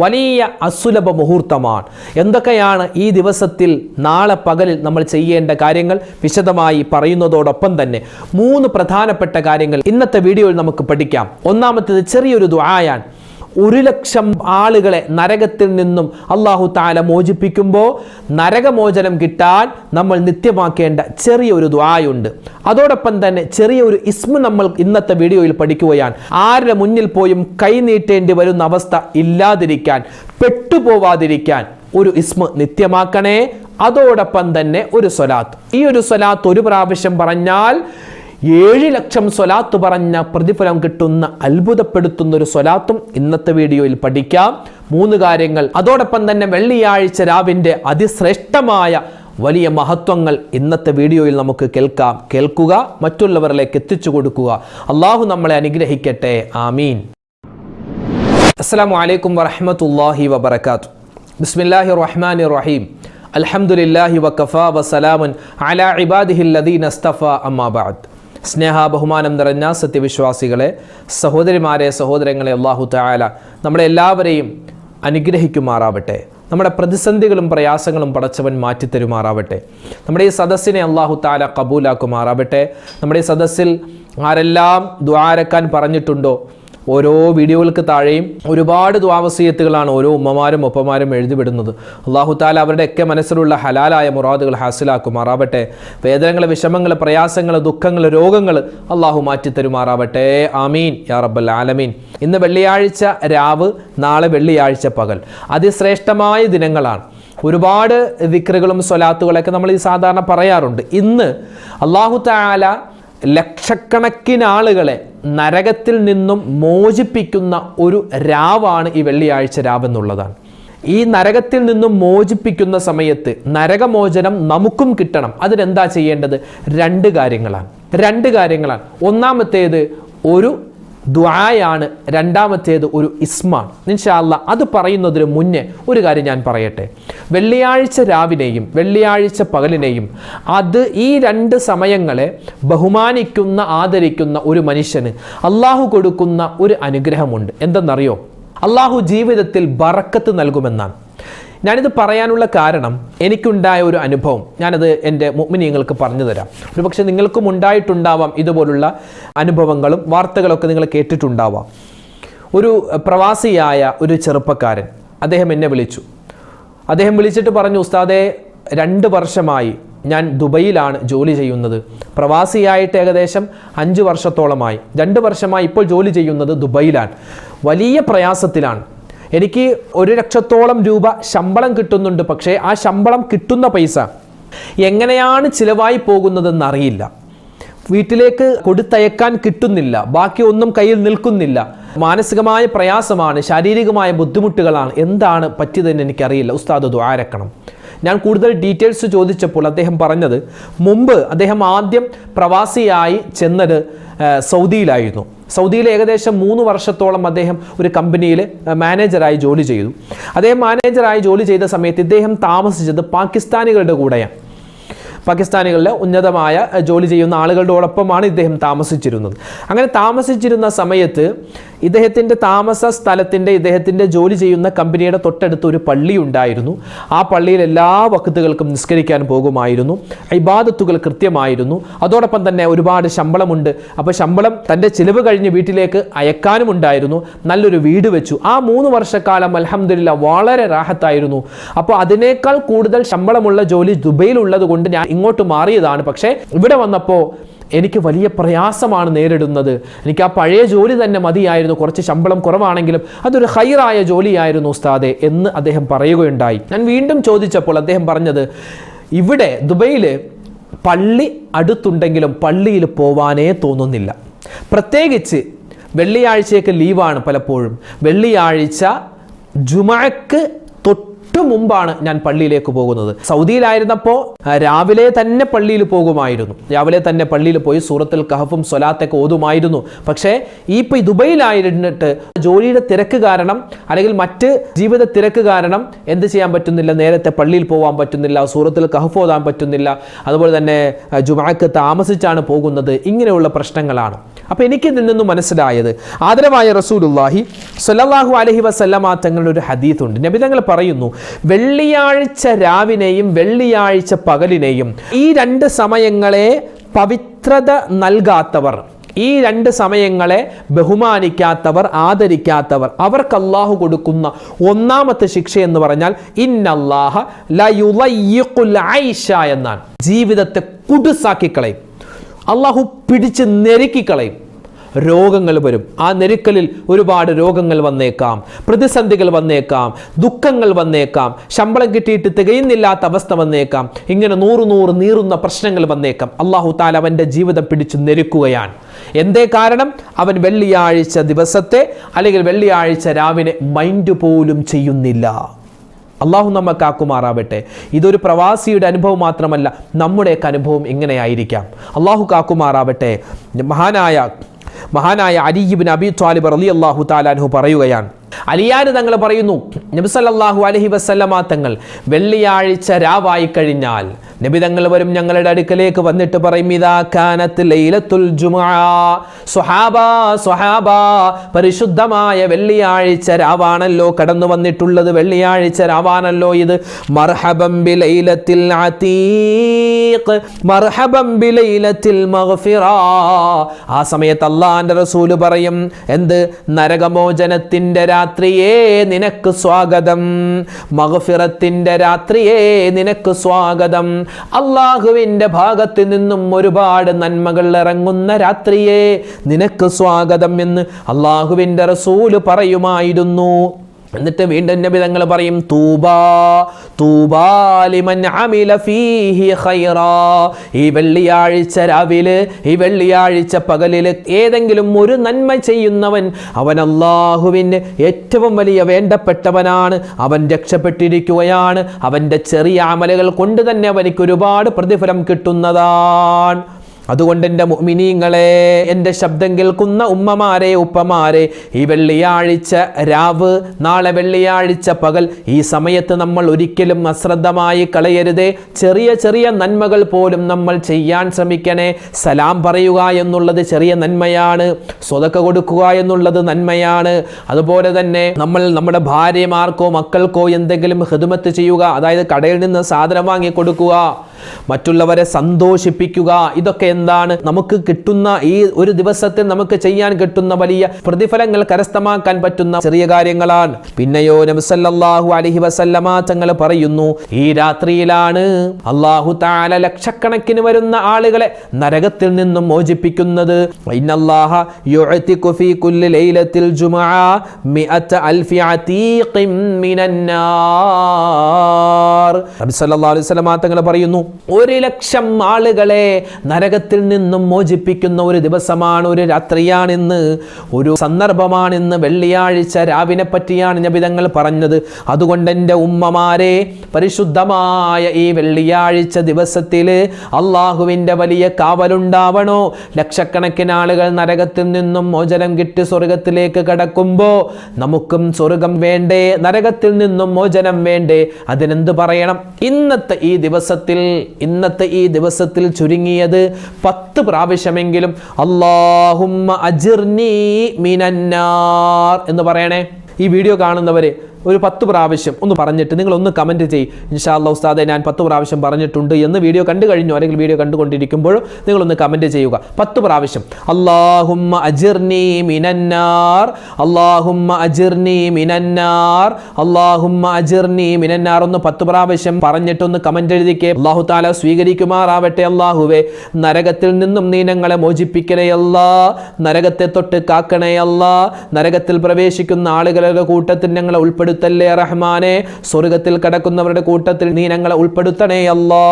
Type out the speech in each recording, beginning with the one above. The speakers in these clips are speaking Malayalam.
വലിയ അസുലഭ മുഹൂർത്തമാണ്. എന്തൊക്കെയാണ് ഈ ദിവസത്തിൽ നാളെ പകലിൽ നമ്മൾ ചെയ്യേണ്ട കാര്യങ്ങൾ? വിശദമായി പറയുന്നതോടൊപ്പം തന്നെ മൂന്ന് പ്രധാനപ്പെട്ട കാര്യങ്ങൾ ഇന്നത്തെ വീഡിയോയിൽ നമുക്ക് പഠിക്കാം. ഒന്നാമത്തേത് ചെറിയൊരു ദ്വായാൻ ഒരു ലക്ഷം ആളുകളെ നരകത്തിൽ നിന്നും അള്ളാഹു താല മോചിപ്പിക്കുമ്പോൾ നരകമോചനം കിട്ടാൻ നമ്മൾ നിത്യമാക്കേണ്ട ചെറിയൊരു ദ്വായുണ്ട് അതോടൊപ്പം തന്നെ ചെറിയൊരു ഇസ്മ നമ്മൾ ഇന്നത്തെ വീഡിയോയിൽ പഠിക്കുകയാണ്. ആരുടെ മുന്നിൽ പോയും കൈ നീട്ടേണ്ടി വരുന്ന അവസ്ഥ ഇല്ലാതിരിക്കാൻ പെട്ടുപോവാതിരിക്കാൻ ഒരു ഇസ്മ നിത്യമാക്കണേ. അതോടൊപ്പം തന്നെ ഒരു സ്വലാത്ത്. ഈ ഒരു സ്വലാത്ത് ഒരു പ്രാവശ്യം പറഞ്ഞാൽ ഏഴ് ലക്ഷം സ്വലാത്ത് പറഞ്ഞ പ്രതിഫലം കിട്ടുന്ന അത്ഭുതപ്പെടുത്തുന്ന ഒരു സ്വലാത്തും ഇന്നത്തെ വീഡിയോയിൽ പഠിക്കാം. മൂന്ന് കാര്യങ്ങൾ. അതോടൊപ്പം തന്നെ വെള്ളിയാഴ്ച രാവിന്റെ അതിശ്രേഷ്ഠമായ വലിയ മഹത്വങ്ങൾ ഇന്നത്തെ വീഡിയോയിൽ നമുക്ക് കേൾക്കാം. കേൾക്കുക മറ്റുള്ളവരിലേക്ക് എത്തിച്ചു കൊടുക്കുക. അള്ളാഹു നമ്മളെ അനുഗ്രഹിക്കട്ടെ. ആമീൻ. അസ്സാം വലൈക്കും വറഹമത്തല്ലാഹി വബർക്കാത്തു ബിസ്മില്ലാഹി റഹ്മാൻ റഹീം അലഹമുല്ലാഹി വക്കഫ വസലാമുൻ അലാ ഇബാദിഹി ലദീൻ അസ്തഫ അമ്മാബാദ് സ്നേഹ ബഹുമാനം നിറഞ്ഞ സത്യവിശ്വാസികളെ സഹോദരിമാരെ സഹോദരങ്ങളെ അള്ളാഹു തായാല നമ്മളെ എല്ലാവരെയും അനുഗ്രഹിക്കുമാറാവട്ടെ. നമ്മുടെ പ്രതിസന്ധികളും പ്രയാസങ്ങളും പടച്ചവൻ മാറ്റിത്തരുമാറാവട്ടെ. നമ്മുടെ ഈ സദസ്സിനെ അള്ളാഹു താല കബൂലാക്കുമാറാവട്ടെ. നമ്മുടെ ഈ സദസ്സിൽ ആരെല്ലാം ദ്വാരക്കാൻ പറഞ്ഞിട്ടുണ്ടോ ഓരോ വീഡിയോകൾക്ക് താഴെയും ഒരുപാട് ദ്വാവസീയത്തുകളാണ് ഓരോ ഉമ്മമാരും ഒപ്പമാരും എഴുതിവിടുന്നത്. അള്ളാഹു താല അവരുടെയൊക്കെ മനസ്സിലുള്ള ഹലാലായ മുറാദുകൾ ഹാസിലാക്കുമാറാവട്ടെ. വേദനകൾ വിഷമങ്ങൾ പ്രയാസങ്ങൾ ദുഃഖങ്ങൾ രോഗങ്ങൾ അള്ളാഹു മാറ്റിത്തരുമാറാവട്ടെ. ആമീൻ. യാ റബ്ബൽ ആലമീൻ. ഇന്ന് വെള്ളിയാഴ്ച രാവ് നാളെ വെള്ളിയാഴ്ച പകൽ. അതിശ്രേഷ്ഠമായ ദിനങ്ങളാണ്. ഒരുപാട് വിക്രുകളും സ്വലാത്തുകളൊക്കെ നമ്മൾ ഈ സാധാരണ പറയാറുണ്ട്. ഇന്ന് അള്ളാഹു താല ലക്ഷക്കണക്കിന് ആളുകളെ നരകത്തിൽ നിന്നും മോചിപ്പിക്കുന്ന ഒരു രാവാണ് ഈ വെള്ളിയാഴ്ച രാവെന്നുള്ളതാണ് ഈ നരകത്തിൽ നിന്നും മോചിപ്പിക്കുന്ന സമയത്ത് നരകമോചനം നമുക്കും കിട്ടണം. അതിനെന്താ ചെയ്യേണ്ടത്? രണ്ട് കാര്യങ്ങളാണ്. രണ്ട് കാര്യങ്ങളാണ്. ഒന്നാമത്തേത് ഒരു ദ്വായാണ് രണ്ടാമത്തേത് ഒരു ഇസ്മാണ്. ഇൻഷാല്ല അത് പറയുന്നതിന് മുന്നേ ഒരു കാര്യം ഞാൻ പറയട്ടെ. വെള്ളിയാഴ്ച രാവിലെയും വെള്ളിയാഴ്ച പകലിനെയും അത് ഈ രണ്ട് സമയങ്ങളെ ബഹുമാനിക്കുന്ന ആദരിക്കുന്ന ഒരു മനുഷ്യന് അള്ളാഹു കൊടുക്കുന്ന ഒരു അനുഗ്രഹമുണ്ട്. എന്തെന്നറിയോ? അള്ളാഹു ജീവിതത്തിൽ ബറക്കത്ത് നൽകുമെന്നാണ്. ഞാനിത് പറയാനുള്ള കാരണം എനിക്കുണ്ടായ ഒരു അനുഭവം. ഞാനത് എന്റെ മുഗ്മിനിയങ്ങൾക്ക് പറഞ്ഞു തരാം. ഒരു പക്ഷേ നിങ്ങൾക്കും ഉണ്ടായിട്ടുണ്ടാവാം ഇതുപോലുള്ള അനുഭവങ്ങളും വാർത്തകളൊക്കെ നിങ്ങൾ കേട്ടിട്ടുണ്ടാവാം. ഒരു പ്രവാസിയായ ഒരു ചെറുപ്പക്കാരൻ അദ്ദേഹം എന്നെ വിളിച്ചു. അദ്ദേഹം വിളിച്ചിട്ട് പറഞ്ഞു ഉസ്താദെ രണ്ട് വർഷമായി ഞാൻ ദുബൈയിലാണ് ജോലി ചെയ്യുന്നത്. പ്രവാസിയായിട്ട് ഏകദേശം അഞ്ച് വർഷത്തോളമായി. രണ്ട് വർഷമായി ഇപ്പോൾ ജോലി ചെയ്യുന്നത് ദുബൈയിലാണ്. വലിയ പ്രയാസത്തിലാണ്. എനിക്ക് ഒരു ലക്ഷത്തോളം രൂപ ശമ്പളം കിട്ടുന്നുണ്ട് പക്ഷേ ആ ശമ്പളം കിട്ടുന്ന പൈസ എങ്ങനെയാണ് ചിലവായി പോകുന്നതെന്ന് അറിയില്ല. വീട്ടിലേക്ക് കൊടുത്തയക്കാൻ കിട്ടുന്നില്ല ബാക്കി ഒന്നും കയ്യിൽ നിൽക്കുന്നില്ല. മാനസികമായ പ്രയാസമാണ് ശാരീരികമായ ബുദ്ധിമുട്ടുകളാണ്. എന്താണ് പറ്റിയതെന്ന് എനിക്കറിയില്ല. ഉസ്താദ് ദ്വാരക്കണം ഞാൻ കൂടുതൽ ഡീറ്റെയിൽസ് ചോദിച്ചപ്പോൾ അദ്ദേഹം പറഞ്ഞത് മുമ്പ് അദ്ദേഹം ആദ്യം പ്രവാസിയായി ചെന്നത് സൗദിയിലായിരുന്നു. സൗദിയിൽ ഏകദേശം മൂന്ന് വർഷത്തോളം അദ്ദേഹം ഒരു കമ്പനിയിൽ മാനേജറായി ജോലി ചെയ്തു. അദ്ദേഹം മാനേജറായി ജോലി ചെയ്ത സമയത്ത് ഇദ്ദേഹം താമസിച്ചത് പാകിസ്ഥാനികളുടെ കൂടെയാണ്. പാകിസ്ഥാനികളിലെ ഉന്നതമായ ജോലി ചെയ്യുന്ന ആളുകളോടൊപ്പമാണ് ഇദ്ദേഹം താമസിച്ചിരുന്നത്. അങ്ങനെ താമസിച്ചിരുന്ന സമയത്ത് ഇദ്ദേഹത്തിന്റെ താമസ സ്ഥലത്തിന്റെ ഇദ്ദേഹത്തിന്റെ ജോലി ചെയ്യുന്ന കമ്പനിയുടെ തൊട്ടടുത്ത് ഒരു പള്ളി ഉണ്ടായിരുന്നു. ആ പള്ളിയിൽ എല്ലാ വക്കത്തുകൾക്കും നിസ്കരിക്കാൻ പോകുമായിരുന്നു. ഇബാദത്തുകൾ കൃത്യമായിരുന്നു. അതോടൊപ്പം തന്നെ ഒരുപാട് ശമ്പളമുണ്ട്. അപ്പോൾ ശമ്പളം തന്റെ ചിലവ് കഴിഞ്ഞ് വീട്ടിലേക്ക് അയക്കാനും ഉണ്ടായിരുന്നു. നല്ലൊരു വീട് വെച്ചു. ആ മൂന്ന് വർഷക്കാലം അലഹമില്ല വളരെ റാഹത്തായിരുന്നു. അപ്പോൾ അതിനേക്കാൾ കൂടുതൽ ശമ്പളമുള്ള ജോലി ദുബൈയിലുള്ളത് കൊണ്ട് ഞാൻ ഇങ്ങോട്ട് മാറിയതാണ്. പക്ഷേ ഇവിടെ വന്നപ്പോൾ എനിക്ക് വലിയ പ്രയാസമാണ് നേരിടുന്നത്. എനിക്ക് ആ പഴയ ജോലി തന്നെ മതിയായിരുന്നു. കുറച്ച് ശമ്പളം കുറവാണെങ്കിലും അതൊരു ഹൈറായ ജോലിയായിരുന്നു ഉസ്താദെ എന്ന് അദ്ദേഹം പറയുകയുണ്ടായി. ഞാൻ വീണ്ടും ചോദിച്ചപ്പോൾ അദ്ദേഹം പറഞ്ഞത് ഇവിടെ ദുബൈയിൽ പള്ളി അടുത്തുണ്ടെങ്കിലും പള്ളിയിൽ പോവാനേ തോന്നുന്നില്ല. പ്രത്യേകിച്ച് വെള്ളിയാഴ്ചയൊക്കെ ലീവാണ് പലപ്പോഴും. വെള്ളിയാഴ്ച ജുമക്ക് തൊട്ട് മുമ്പാണ് ഞാൻ പള്ളിയിലേക്ക് പോകുന്നത്. സൗദിയിലായിരുന്നപ്പോൾ രാവിലെ തന്നെ പള്ളിയിൽ പോകുമായിരുന്നു. രാവിലെ തന്നെ പള്ളിയിൽ പോയി സൂറത്തിൽ കഹഫും സൊലാത്തൊക്കെ ഓതുമായിരുന്നു. പക്ഷേ ഈ ദുബൈയിലായിരുന്നിട്ട് ജോലിയുടെ തിരക്ക് കാരണം അല്ലെങ്കിൽ മറ്റ് ജീവിത തിരക്ക് കാരണം എന്ത് ചെയ്യാൻ പറ്റുന്നില്ല? നേരത്തെ പള്ളിയിൽ പോകാൻ പറ്റുന്നില്ല സൂറത്തിൽ കഹഫ് ഓതാൻ പറ്റുന്നില്ല. അതുപോലെ തന്നെ ജുമാക്ക് താമസിച്ചാണ് പോകുന്നത്. ഇങ്ങനെയുള്ള പ്രശ്നങ്ങളാണ്. അപ്പോൾ എനിക്ക് ഇതിൽ നിന്നും മനസ്സിലായത് ആദരവായ റസൂലുല്ലാഹി സല്ലാഹു അലഹി വസല്ലമ തങ്ങളുടെ ഒരു ഹദീത്ത് ഉണ്ട് നബി തങ്ങൾ പറയുന്നു വെള്ളിയാഴ്ച രാവിനെയും വെള്ളിയാഴ്ച പകലിനെയും ഈ രണ്ട് സമയങ്ങളെ പവിത്രത നൽകാത്തവർ ഈ രണ്ട് സമയങ്ങളെ ബഹുമാനിക്കാത്തവർ ആദരിക്കാത്തവർ അവർക്ക് അള്ളാഹു കൊടുക്കുന്ന ഒന്നാമത്തെ ശിക്ഷ എന്ന് പറഞ്ഞാൽ ഇന്നല്ലാഹ ഐഷ എന്നാണ്. ജീവിതത്തെ കുടുസാക്കിക്കളയും അള്ളാഹു പിടിച്ച് നെരുക്കിക്കളയും രോഗങ്ങൾ വരും. ആ നെരുക്കലിൽ ഒരുപാട് രോഗങ്ങൾ വന്നേക്കാം. പ്രതിസന്ധികൾ വന്നേക്കാം. ദുഃഖങ്ങൾ വന്നേക്കാം. ശമ്പളം കിട്ടിയിട്ട് തികയുന്നില്ലാത്ത അവസ്ഥ വന്നേക്കാം. ഇങ്ങനെ നൂറ് നൂറ് നീറുന്ന പ്രശ്നങ്ങൾ വന്നേക്കാം. അള്ളാഹു താല അവന്റെ ജീവിതം പിടിച്ചു നെരുക്കുകയാണ് എന്തേ കാരണം? അവൻ വെള്ളിയാഴ്ച ദിവസത്തെ അല്ലെങ്കിൽ വെള്ളിയാഴ്ച രാവിലെ മൈൻഡ് പോലും ചെയ്യുന്നില്ല. അള്ളാഹു നമ്മെ കാക്കുമാറാവട്ടെ ഇതൊരു പ്രവാസിയുടെ അനുഭവം മാത്രമല്ല നമ്മുടെയൊക്കെ അനുഭവം ഇങ്ങനെയായിരിക്കാം. അള്ളാഹു കാക്കുമാറാവട്ടെ. മഹാനായ മഹാനായ അലിബിൻ അബി ത്വാലിബ് അലി അള്ളാഹു താലാൻഹു പറയുകയാണ്. അലിയാന് തങ്ങൾ പറയുന്നു നബിസല്ലാഹു അലഹി വസ്ലമാ തങ്ങൾ വെള്ളിയാഴ്ച രാവായി കഴിഞ്ഞാൽ നബി തങ്ങൾ വരും ഞങ്ങളുടെ അടുക്കലേക്ക് വന്നിട്ട് പറയും ലൈലത്തുൽ പരിശുദ്ധമായ വെള്ളിയാഴ്ച രാവാണല്ലോ കടന്നു വന്നിട്ടുള്ളത് വെള്ളിയാഴ്ച രാവാണല്ലോ ഇത്. മർഹബം ബിലൈലത്തിൽ അതീഖ് മർഹബം ബിലൈലത്തിൽ മഗ്ഫിറ. ആ സമയത്ത് അള്ളാന്റെ റസൂൽ പറയും എന്ത് നരകമോചനത്തിന്റെ രാത്രിയേ നിനക്ക് സ്വാഗതം. മഹഫിറത്തിന്റെ രാത്രിയേ നിനക്ക് സ്വാഗതം. അള്ളാഹുവിന്റെ ഭാഗത്ത് നിന്നും ഒരുപാട് നന്മകൾ ഇറങ്ങുന്ന രാത്രിയെ നിനക്ക് സ്വാഗതം എന്ന് അള്ളാഹുവിന്റെ റസൂൽ പറയുമായിരുന്നു. എന്നിട്ട് വീണ്ടും നബി തങ്ങൾ പറയും തൂബാ തൂബാലിമൻ അമില ഫീഹി ഖൈറാ. ഈ വെള്ളിയാഴ്ച രാവിലെ ഈ വെള്ളിയാഴ്ച പകലിൽ ഏതെങ്കിലും ഒരു നന്മ ചെയ്യുന്നവൻ അവൻ അള്ളാഹുവിന് ഏറ്റവും വലിയ വേണ്ടപ്പെട്ടവനാണ്. അവൻ രക്ഷപ്പെട്ടിരിക്കുകയാണ്. അവന്റെ ചെറിയ അമലുകൾ കൊണ്ട് തന്നെ അവനിക്ക് ഒരുപാട് പ്രതിഫലം കിട്ടുന്നതാണ്. അതുകൊണ്ട് എന്റെ മുഅ്മിനീങ്ങളെ എന്റെ ശബ്ദം കേൾക്കുന്ന ഉമ്മമാരെ ഉപ്പമാരെ ഈ വെള്ളിയാഴ്ച രാവ് നാളെ വെള്ളിയാഴ്ച പകൽ ഈ സമയത്ത് നമ്മൾ ഒരിക്കലും അശ്രദ്ധമായി കളയരുതേ. ചെറിയ ചെറിയ നന്മകൾ പോലും നമ്മൾ ചെയ്യാൻ ശ്രമിക്കണേ. സലാം പറയുക എന്നുള്ളത് ചെറിയ നന്മയാണ്. സ്വതക്ക കൊടുക്കുക എന്നുള്ളത് നന്മയാണ്. അതുപോലെ തന്നെ നമ്മൾ നമ്മുടെ ഭാര്യമാർക്കോ മക്കൾക്കോ എന്തെങ്കിലും ഹിദുമത്ത് ചെയ്യുക അതായത് കടയിൽ നിന്ന് സാധനം വാങ്ങി കൊടുക്കുക. മറ്റുള്ളവരെ സന്തോഷിപ്പിക്കുക. ഇതൊക്കെ എന്താണ്? നമുക്ക് കിട്ടുന്ന ഈ ഒരു ദിവസത്തെ നമുക്ക് ചെയ്യാൻ കിട്ടുന്ന വലിയ പ്രതിഫലങ്ങൾ കരസ്ഥമാക്കാൻ പറ്റുന്ന ചെറിയ കാര്യങ്ങളാണ്. പിന്നെയോ നബിസല്ലാഹു അലഹി വസല്ലമ തങ്ങൾ പറയുന്നു ഈ രാത്രിയിലാണ് അള്ളാഹു താല ലക്ഷക്കണക്കിന് വരുന്ന ആളുകളെ നരകത്തിൽ നിന്നും മോചിപ്പിക്കുന്നത്. തങ്ങൾ പറയുന്നു ഒരു ലക്ഷം ആളുകളെ നരകത്തിൽ നിന്നും മോചിപ്പിക്കുന്ന ഒരു ദിവസമാണ് ഒരു രാത്രിയാണിന്ന് ഒരു സന്ദർഭമാണിന്ന് വെള്ളിയാഴ്ച രാവിനെ പറ്റിയാണ് നബിതങ്ങൾ പറഞ്ഞത്. അതുകൊണ്ട് എന്റെ ഉമ്മമാരെ പരിശുദ്ധമായ ഈ വെള്ളിയാഴ്ച ദിവസത്തിൽ അള്ളാഹുവിന്റെ വലിയ കാവലുണ്ടാവണോ? ലക്ഷക്കണക്കിന് ആളുകൾ നരകത്തിൽ നിന്നും മോചനം കിട്ടി സ്വർഗത്തിലേക്ക് കടക്കുമ്പോൾ നമുക്കും സ്വർഗം വേണ്ടേ? നരകത്തിൽ നിന്നും മോചനം വേണ്ടേ? അതിനെന്ത് പറയണം? ഇന്നത്തെ ഈ ദിവസത്തിൽ ഇന്നത്തെ ഈ ദിവസത്തിൽ ചുരുങ്ങിയത് പത്ത് പ്രാവശ്യമെങ്കിലും അള്ളാഹുമ്മ അജിർനി മിനന്നാർ എന്ന് പറയണേ. ഈ വീഡിയോ കാണുന്നവരെ ഒരു പത്ത് പ്രാവശ്യം ഒന്ന് പറഞ്ഞിട്ട് നിങ്ങൾ ഒന്ന് കമന്റ് ചെയ്യും ഇൻഷാല്ല ഉസ്താദെ ഞാൻ പത്ത് പ്രാവശ്യം പറഞ്ഞിട്ടുണ്ട് എന്ന് വീഡിയോ കണ്ടു കഴിഞ്ഞു. അല്ലെങ്കിൽ വീഡിയോ കണ്ടുകൊണ്ടിരിക്കുമ്പോൾ നിങ്ങളൊന്ന് കമന്റ് ചെയ്യുക. പത്ത് പ്രാവശ്യം. അള്ളാഹുമ്മ അജിർനി മിനന്നാർ. അള്ളാഹുമ്മ അജിർനി മിനന്നാർ. അള്ളാഹുമ്മ അജിർനി മിനന്നാർ. ഒന്ന് പത്ത് പ്രാവശ്യം പറഞ്ഞിട്ടൊന്ന് കമന്റ് എഴുതിക്കേ. അള്ളാഹു താല സ്വീകരിക്കുമാറാവട്ടെ അള്ളാഹുവെ നരകത്തിൽ നിന്നും നീനങ്ങളെ ഞങ്ങളെ മോചിപ്പിക്കണേ നരകത്തെ തൊട്ട് കാക്കണയല്ല നരകത്തിൽ പ്രവേശിക്കുന്ന ആളുകളുടെ കൂട്ടത്തിൽ ഞങ്ങളെ ഉൾപ്പെടുത്തല്ലേ റഹ്മാനെ? സ്വർഗത്തിൽ കടക്കുന്നവരുടെ കൂട്ടത്തിൽ നീ ഞങ്ങളെ ഉൾപ്പെടുത്തണേ അല്ലാ.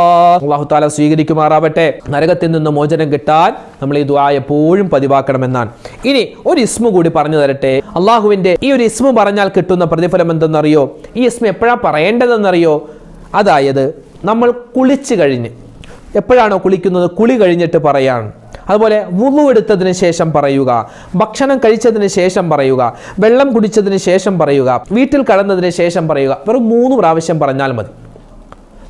അള്ളാഹു താല സ്വീകരിക്കുമാറാവട്ടെ. നരകത്തിൽ നിന്ന് മോചനം കിട്ടാൻ നമ്മൾ ഈ ദുആ എപ്പോഴും പതിവാക്കണമെന്നാണ്. ഇനി ഒരു ഇസ്മു കൂടി പറഞ്ഞു തരട്ടെ. അള്ളാഹുവിന്റെ ഈ ഒരു ഇസ്മു പറഞ്ഞാൽ കിട്ടുന്ന പ്രതിഫലം എന്തെന്നറിയോ? ഈ ഇസ്മു എപ്പോഴാണ് പറയേണ്ടതെന്നറിയോ? അതായത് നമ്മൾ കുളിച്ചു കഴിഞ്ഞ്. എപ്പോഴാണോ കുളിക്കുന്നത്? കുളി കഴിഞ്ഞിട്ട് പറയാണ്. അതുപോലെ വുളു എടുത്തതിന് ശേഷം പറയുക ഭക്ഷണം കഴിച്ചതിന് ശേഷം പറയുക വെള്ളം കുടിച്ചതിന് ശേഷം പറയുക വീട്ടിൽ കടന്നതിന് ശേഷം പറയുക വെറും മൂന്ന് പ്രാവശ്യം പറഞ്ഞാൽ മതി.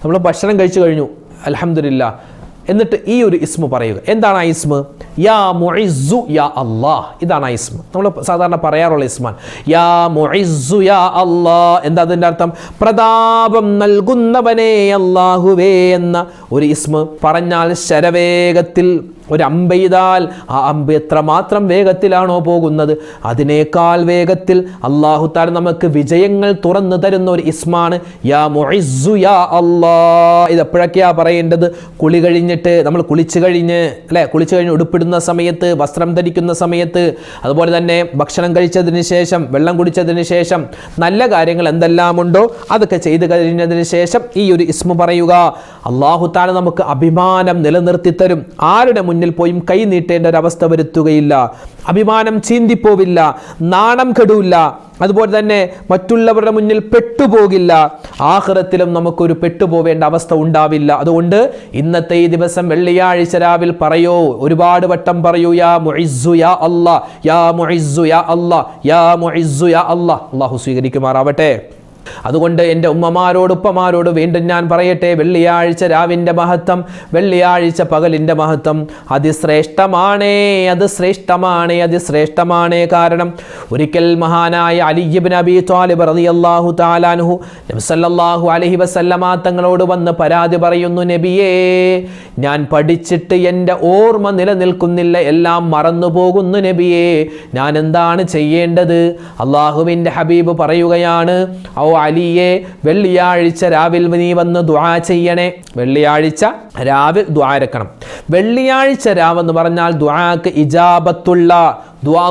നമ്മൾ ഭക്ഷണം കഴിച്ചു കഴിഞ്ഞു അലഹമില്ല എന്നിട്ട് ഈ ഒരു ഇസ്മു പറയുക. എന്താണ് ആ ഇസ്മു? യാ മുഇസ്സു യാ അല്ലാഹ്. ഇതാണ് ആ ഇസ്മ. നമ്മൾ സാധാരണ പറയാറുള്ള ഇസ്മാൻ യാ മുഇസ്സു യാ അല്ലാഹ്. എന്താ അതിന്റെ അർത്ഥം? പ്രതാപം നൽകുന്നവനേ അല്ലാഹുവേ എന്ന ഒരു ഇസ്മ. പറഞ്ഞാൽ ശരവേഗത്തിൽ ഒരു അമ്പെയ്താൽ ആ അമ്പ് എത്രമാത്രം വേഗത്തിലാണോ പോകുന്നത്? അതിനേക്കാൾ വേഗത്തിൽ അള്ളാഹു താൻ നമുക്ക് വിജയങ്ങൾ തുറന്നു തരുന്ന ഒരു ഇസ്മാണ്. യാ മുഇസ്സു യാ അള്ളാ ഇത് എപ്പോഴൊക്കെയാ പറയേണ്ടത്? കുളി കഴിഞ്ഞിട്ട് നമ്മൾ കുളിച്ചു കഴിഞ്ഞ് അല്ലേ? കുളിച്ചു കഴിഞ്ഞ് ഉടുപ്പിടുന്ന സമയത്ത് വസ്ത്രം ധരിക്കുന്ന സമയത്ത് അതുപോലെ തന്നെ ഭക്ഷണം കഴിച്ചതിന് ശേഷം വെള്ളം കുടിച്ചതിന് ശേഷം നല്ല കാര്യങ്ങൾ എന്തെല്ലാം ഉണ്ടോ അതൊക്കെ ചെയ്തു കഴിഞ്ഞതിന് ശേഷം ഈ ഒരു ഇസ്മു പറയുക. അള്ളാഹു താൻ നമുക്ക് അഭിമാനം നിലനിർത്തി തരും. ആരുടെ മുന്നിൽ പോയും കൈ നീട്ടേണ്ട ഒരവസ്ഥ വരുത്തുകയില്ല. അഭിമാനം ചീന്തിപ്പോവില്ല. നാണം കെടൂല്ല. അതുപോലെ തന്നെ മറ്റുള്ളവരുടെ മുന്നിൽ പെട്ടുപോകില്ല. ആഹ്റത്തിലും നമുക്കൊരു പെട്ടുപോവേണ്ട അവസ്ഥ ഉണ്ടാവില്ല. അതുകൊണ്ട് ഇന്നത്തെ ഈ ദിവസം വെള്ളിയാഴ്ച രാവിൽ പറയോ. ഒരുപാട് വട്ടം പറയൂ യാ മുഇസ്സു യാ അല്ലാ. യാ മുഇസ്സു യാ അല്ലാ. യാ മുഇസ്സു യാ അല്ലാ. അള്ളാഹു സ്വീകരിക്കുമാറാവട്ടെ. അതുകൊണ്ട് എന്റെ ഉമ്മമാരോട് ഉപ്പമാരോട് വീണ്ടും ഞാൻ പറയട്ടെ വെള്ളിയാഴ്ച രാവിന്റെ മഹത്വം വെള്ളിയാഴ്ച പകലിന്റെ മഹത്വം. അതിശ്രേഷ്ഠമാണേ അത് ശ്രേഷ്ഠമാണേ അതിശ്രേഷ്ഠമാണേ. കാരണം ഒരിക്കൽ മഹാനായ അലിയബിൻ അബി ത്വാലിബ് റളിയല്ലാഹു താലാൻഹു നബി സല്ലല്ലാഹു അലൈഹി വസല്ലമ തങ്ങളോട് വന്ന് പരാതി പറയുന്നു നബിയേ ഞാൻ പഠിച്ചിട്ട് എന്റെ ഓർമ്മ നിലനിൽക്കുന്നില്ല എല്ലാം മറന്നു പോകുന്നു നബിയേ. ഞാൻ എന്താണ് ചെയ്യേണ്ടത്? അള്ളാഹുവിന്റെ ഹബീബ് പറയുകയാണ് ഓ അലിയെ വെള്ളിയാഴ്ച രാവിൽ നീ വന്ന് ദ്വാ ചെയ്യണേ. വെള്ളിയാഴ്ച രാവിൽ ദ്വാരക്കണം വെള്ളിയാഴ്ച രാവെന്ന് പറഞ്ഞാൽ ദ്വാക്ക് ഇജാബത്തുള്ള ദ്വാ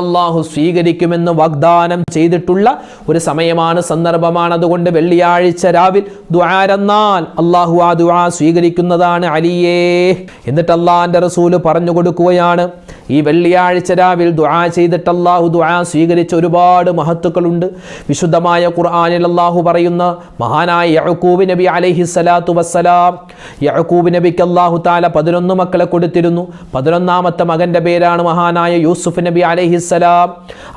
സ്വീകരിക്കുമെന്ന് വാഗ്ദാനം ചെയ്തിട്ടുള്ള ഒരു സമയമാണ് സന്ദർഭമാണ്. അതുകൊണ്ട് വെള്ളിയാഴ്ച രാവിൽ ദ്വാരെന്നാൽ അള്ളാഹു ആ ദ്വാ സ്വീകരിക്കുന്നതാണ് അലിയേ. എന്നിട്ട് അള്ളാഹിന്റെ റസൂൽ പറഞ്ഞു കൊടുക്കുകയാണ് ഈ വെള്ളിയാഴ്ച രാവിൽ ദ്വാ ചെയ്തിട്ട് അള്ളാഹു ദ്വാ സ്വീകരിച്ച ഒരുപാട് മഹത്തുക്കളുണ്ട്. വിശുദ്ധമായ ഖുർആാനിൽ അള്ളാഹു പറയുന്ന മഹാനായ യഹക്കൂബ് നബി അലൈഹി സ്വലാത്തു വസ്സലാം യഹക്കൂബ് നബിക്ക് അള്ളാഹു താല പതിനൊന്ന് മക്കളെ കൊടുത്തിരുന്നു. പതിനൊന്നാമത്തെ മകന്റെ പേരാണ് മഹാനായ യൂസുഫ് നബി അലഹിസ്സലാം.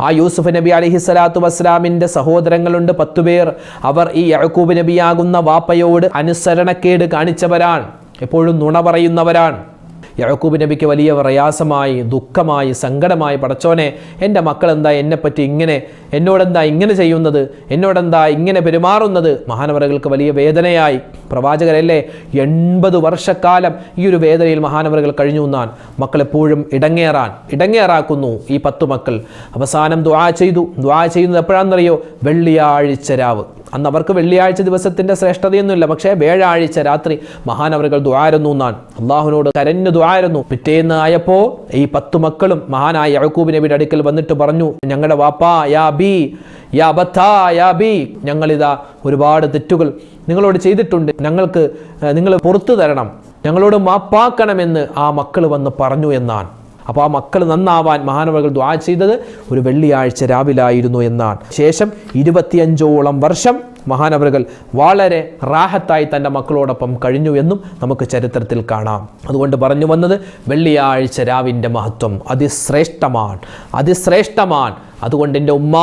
ആ യൂസുഫ് നബി അലഹി സ്വലാത്തു വസ്സലാമിന്റെ സഹോദരങ്ങളുണ്ട് പത്തുപേർ അവർ ഈ യഹക്കൂബ് നബിയാകുന്ന വാപ്പയോട് അനുസരണക്കേട് കാണിച്ചവരാണ്. എപ്പോഴും നുണ പറയുന്നവരാണ്. യഴക്കൂബ് നബിക്ക് വലിയ പ്രയാസമായി ദുഃഖമായി സങ്കടമായി പടച്ചോനെ എന്റെ മക്കൾ എന്താ എന്നെപ്പറ്റി ഇങ്ങനെ എന്നോടെന്താ ഇങ്ങനെ ചെയ്യുന്നത്? എന്നോടെന്താ ഇങ്ങനെ പെരുമാറുന്നത്? മഹാനവറുകൾക്ക് വലിയ വേദനയായി. പ്രവാചകരല്ലേ എൺപത് വർഷക്കാലം ഈ ഒരു വേദനയിൽ മഹാനവറുകൾ കഴിഞ്ഞു എന്നാൻ മക്കളെപ്പോഴും ഇടങ്ങേറാൻ ഇടങ്ങേറാക്കുന്നു ഈ പത്തു മക്കൾ. അവസാനം ദ്വാ ചെയ്തു. ദ്വാ ചെയ്യുന്നത് എപ്പോഴാണെന്നറിയോ? വെള്ളിയാഴ്ച രാവ്. അന്ന് അവർക്ക് വെള്ളിയാഴ്ച ദിവസത്തിന്റെ ശ്രേഷ്ഠതയൊന്നുമില്ല പക്ഷേ വ്യാഴാഴ്ച രാത്രി മഹാനവറുകൾ ദ്വാരുന്നു എന്നാണ്. അള്ളാഹുവിനോട് കരഞ്ഞു ദ്വാരുന്നു പിറ്റേന്ന് ആയപ്പോൾ ഈ പത്തു മക്കളും മഹാനായ യഴക്കൂബ് നബിയുടെ അടുക്കൽ വന്നിട്ട് പറഞ്ഞു ഞങ്ങളുടെ വാപ്പാ യാ ബി യാ ബത്താ യാ ബി. ഞങ്ങളിതാ ഒരുപാട് തെറ്റുകൾ നിങ്ങളോട് ചെയ്തിട്ടുണ്ട്. ഞങ്ങൾക്ക് നിങ്ങൾ പുറത്തു തരണം. ഞങ്ങളോട് മാപ്പാക്കണമെന്ന് ആ മക്കൾ വന്ന് പറഞ്ഞു എന്നാണ്. അപ്പോൾ ആ മക്കൾ നന്നാവാൻ മഹാനവകൾ ദ്വാ ചെയ്തത് ഒരു വെള്ളിയാഴ്ച രാവിലായിരുന്നു എന്നാണ്. ശേഷം ഇരുപത്തിയഞ്ചോളം വർഷം മഹാനവറുകൾ വളരെ റാഹത്തായി തന്റെ മക്കളോടൊപ്പം കഴിഞ്ഞു എന്നും നമുക്ക് ചരിത്രത്തിൽ കാണാം. അതുകൊണ്ട് പറഞ്ഞു വന്നത് വെള്ളിയാഴ്ച രാവിന്റെ മഹത്വം അതിശ്രേഷ്ഠമാണ്. അതിശ്രേഷ്ഠമാണ്. അതുകൊണ്ട് എന്റെ ഉമ്മ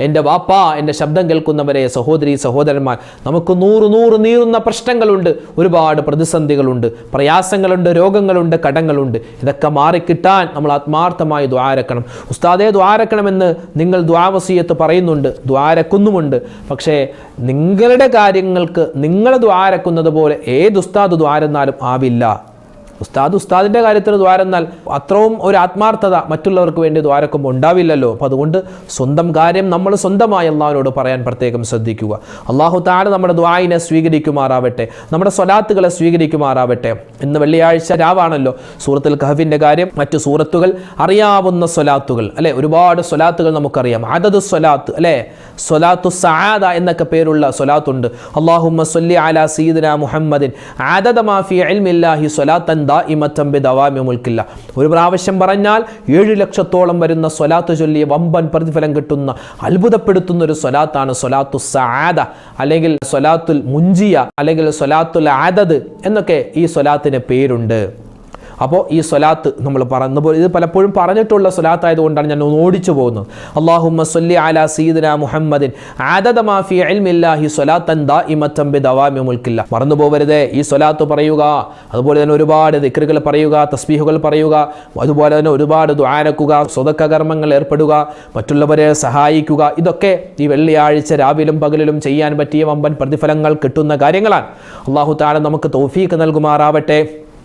എന്റെ വാപ്പ എന്റെ ശബ്ദം കേൾക്കുന്നവരെ സഹോദരി സഹോദരന്മാർ നമുക്ക് നൂറ് നൂറ് നീറുന്ന പ്രശ്നങ്ങളുണ്ട് ഒരുപാട് പ്രതിസന്ധികളുണ്ട് പ്രയാസങ്ങളുണ്ട് രോഗങ്ങളുണ്ട് കടങ്ങളുണ്ട്. ഇതൊക്കെ മാറിക്കിട്ടാൻ നമ്മൾ ആത്മാർത്ഥമായി ദ്വാരക്കണം ഉസ്താദേ ദ്വാരക്കണമെന്ന് നിങ്ങൾ ദ്വാവസീയത്ത് പറയുന്നുണ്ട് ദ്വാരക്കുന്നുമുണ്ട് പക്ഷേ നിങ്ങളുടെ കാര്യങ്ങൾക്ക് നിങ്ങൾ ദ്വാരക്കുന്നത് പോലെ ഏത് ഉസ്താദ് ദ്വാരന്നാലും ആവില്ല. ഉസ്താദ് ഉസ്താദിന്റെ കാര്യത്തിൽ ദ്വാരെന്നാൽ അത്രയും ഒരു ആത്മാർത്ഥത മറ്റുള്ളവർക്ക് വേണ്ടി ദ്വാരക്കും ഉണ്ടാവില്ലല്ലോ. അപ്പോൾ അതുകൊണ്ട് സ്വന്തം കാര്യം നമ്മൾ സ്വന്തമായി അള്ളാഹുവിനോട് പറയാൻ പ്രത്യേകം ശ്രദ്ധിക്കുക. അള്ളാഹു താഴെ നമ്മുടെ ദ്വായിനെ സ്വീകരിക്കുമാറാവട്ടെ. നമ്മുടെ സ്വലാത്തുകളെ സ്വീകരിക്കുമാറാവട്ടെ. ഇന്ന് വെള്ളിയാഴ്ച രാവാണല്ലോ. സൂറത്തുൽ കഹഫിന്റെ കാര്യം മറ്റു സൂറത്തുകൾ അറിയാവുന്ന സ്വലാത്തുകൾ അല്ലെ? ഒരുപാട് സ്വലാത്തുകൾ നമുക്കറിയാം. അതത് സ്വലാത്ത് അല്ലെ? സ്വലാത്തു സആദ എന്നൊക്കെ പേരുള്ള സ്വലാത്തുണ്ട്. അള്ളാഹുമ്മ സല്ലി അലാ സീദന മുഹമ്മദിൻ. ആദദ മാഫി ഇൽമില്ലാഹി സ്വലാത്തൻ ദാഇമത്തൻ ബിദവാമി മുൽക്കില്ല. ഒരു പ്രാവശ്യം പറഞ്ഞാൽ ഏഴ് ലക്ഷത്തോളം വരുന്ന സ്വലാത്ത് ചൊല്ലി വമ്പൻ പ്രതിഫലം കിട്ടുന്ന അത്ഭുതപ്പെടുത്തുന്ന ഒരു സ്വലാത്താണ് സ്വലാത്തു സാദ അല്ലെങ്കിൽ സ്വലാത്തുൽ മുഞ്ചിയ അല്ലെങ്കിൽ സ്വലാത്തുൽ ആദദ് എന്നൊക്കെ ഈ സ്വലാത്തിന് പേരുണ്ട്. അപ്പോൾ ഈ സ്വലാത്ത് നമ്മൾ പറഞ്ഞു ഇത് പലപ്പോഴും പറഞ്ഞിട്ടുള്ള സ്വലാത്ത് ആയതുകൊണ്ടാണ് ഞാൻ ഓടിച്ചു പോകുന്നത്. അള്ളാഹുമ്മ സല്ലി അല സീദന മുഹമ്മദിൻ ആദദ മാഫി ഇൽമില്ലാഹി സ്വലാത്തൻ ദാഇമത്തൻ ബിദവാമി മുൽക്കില്ല. മറന്നു പോകരുതേ ഈ സ്വലാത്ത് പറയുക അതുപോലെ തന്നെ ഒരുപാട് ദിക്റുകൾ പറയുക തസ്ബീഹുകൾ പറയുക അതുപോലെ തന്നെ ഒരുപാട് ദ്വാരക്കുക സ്വതക്ക കർമ്മങ്ങൾ ഏർപ്പെടുക മറ്റുള്ളവരെ സഹായിക്കുക ഇതൊക്കെ ഈ വെള്ളിയാഴ്ച രാവിലും പകലിലും ചെയ്യാൻ പറ്റിയ വമ്പൻ പ്രതിഫലങ്ങൾ കിട്ടുന്ന കാര്യങ്ങളാണ്. അള്ളാഹു താഴെ നമുക്ക് തോഫീക്ക് നൽകുമാറാവട്ടെ.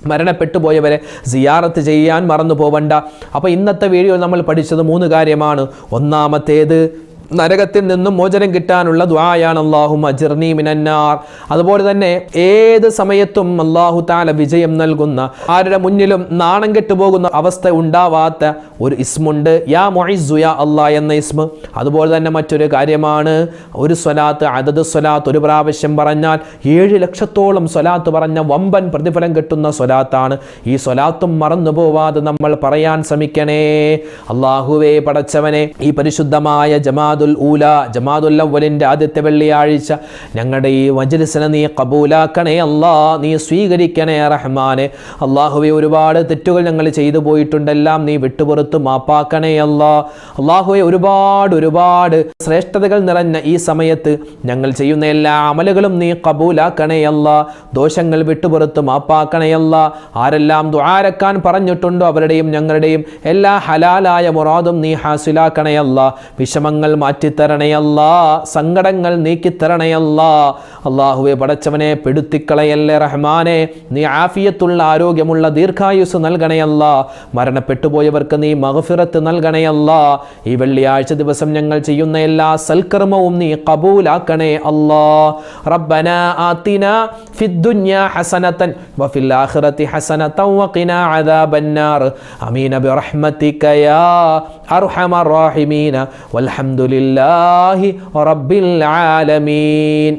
മരണപ്പെട്ടു പോയവരെ സിയാറത്ത് ചെയ്യാൻ മറന്നു പോവണ്ട അപ്പോൾ ഇന്നത്തെ വീഡിയോ നമ്മൾ പഠിച്ചത് മൂന്ന് കാര്യമാണ്. ഒന്നാമത്തേത് നരകത്തിൽ നിന്നും മോചനം കിട്ടാനുള്ള ദ്വായാണ് അള്ളാഹു അജിർണി മിനന്നാർ. അതുപോലെ തന്നെ ഏത് സമയത്തും അള്ളാഹു താല വിജയം നൽകുന്ന ആരുടെ മുന്നിലും നാണം കെട്ടുപോകുന്ന അവസ്ഥ ഉണ്ടാവാത്ത ഒരു ഇസ്മുണ്ട്. യാ മൊയ്സു യാ അള്ളാ എന്ന ഇസ്മ. അതുപോലെ തന്നെ മറ്റൊരു കാര്യമാണ് ഒരു സ്വലാത്ത് അതത് സ്വലാത്ത് ഒരു പ്രാവശ്യം പറഞ്ഞാൽ ഏഴ് ലക്ഷത്തോളം സ്വലാത്ത് പറഞ്ഞ വമ്പൻ പ്രതിഫലം കിട്ടുന്ന സ്വലാത്താണ്. ഈ സ്വലാത്തും മറന്നു പോവാതെ നമ്മൾ പറയാൻ ശ്രമിക്കണേ. അള്ളാഹുവേ പടച്ചവനെ ഈ പരിശുദ്ധമായ ജമാഅത്തുൽ ഊല ജമാദുൽ അവലിന്റെ ആദ്യത്തെ വെള്ളിയാഴ്ച. ഞങ്ങളുടെ ഈ മജ്ലിസിനെ നീ കബൂലാക്കണേ അല്ലാ നീ സ്വീകരിക്കണേ റഹ്മാനെ. അള്ളാഹുവെ ഒരുപാട് തെറ്റുകൾ ഞങ്ങൾ ചെയ്തു പോയിട്ടുണ്ടെല്ലാം നീ വിട്ടുപുറത്ത് മാപ്പാക്കണേ അല്ലാ. അള്ളാഹുവെ ഒരുപാട് ഒരുപാട് ശ്രേഷ്ഠതകൾ നിറഞ്ഞ ഈ സമയത്ത് ഞങ്ങൾ ചെയ്യുന്ന എല്ലാ അമലുകളും നീ കബൂലാക്കണേ അല്ല. ദോഷങ്ങൾ വിട്ടുപുറത്ത് മാപ്പാക്കണേ അല്ല. ആരെല്ലാം ദ്വാരക്കാൻ പറഞ്ഞിട്ടുണ്ടോ അവരുടെയും ഞങ്ങളുടെയും എല്ലാ ഹലാലായ മുറാദും നീ ഹാസിലാക്കണേ അല്ല. വിഷമങ്ങൾ മാറ്റിത്തരണയല്ല സങ്കടങ്ങൾ നീക്കിത്തരണയല്ല. അള്ളാഹുവെ പടച്ചവനെ പെടുത്തിക്കളയല്ലേ റഹ്മാനെ. നീ ആഫിയത്തുള്ള ആരോഗ്യമുള്ള ദീർഘായുസ് നൽകണയല്ല. മരണപ്പെട്ടുപോയവർക്ക് നീ മഹഫിറത്ത് നൽകണയല്ല. ഈ വെള്ളിയാഴ്ച ദിവസം ഞങ്ങൾ ചെയ്യുന്ന എല്ലാ സൽക്കർമ്മവും നീ കബൂലാക്കണേ അല്ലാ. റബ്ബന ആത്തിന ഫിദ്ദുന്യ ഹസനതൻ വഫിൽ ആഖിറതി ഹസനതൻ വഖിന അദാബന്നാർ. അമീന ബിറഹ്മതിക യാ അർഹമർ റഹീമീന. വൽഹംദുലില്ലാഹി റബ്ബിൽ ആലമീൻ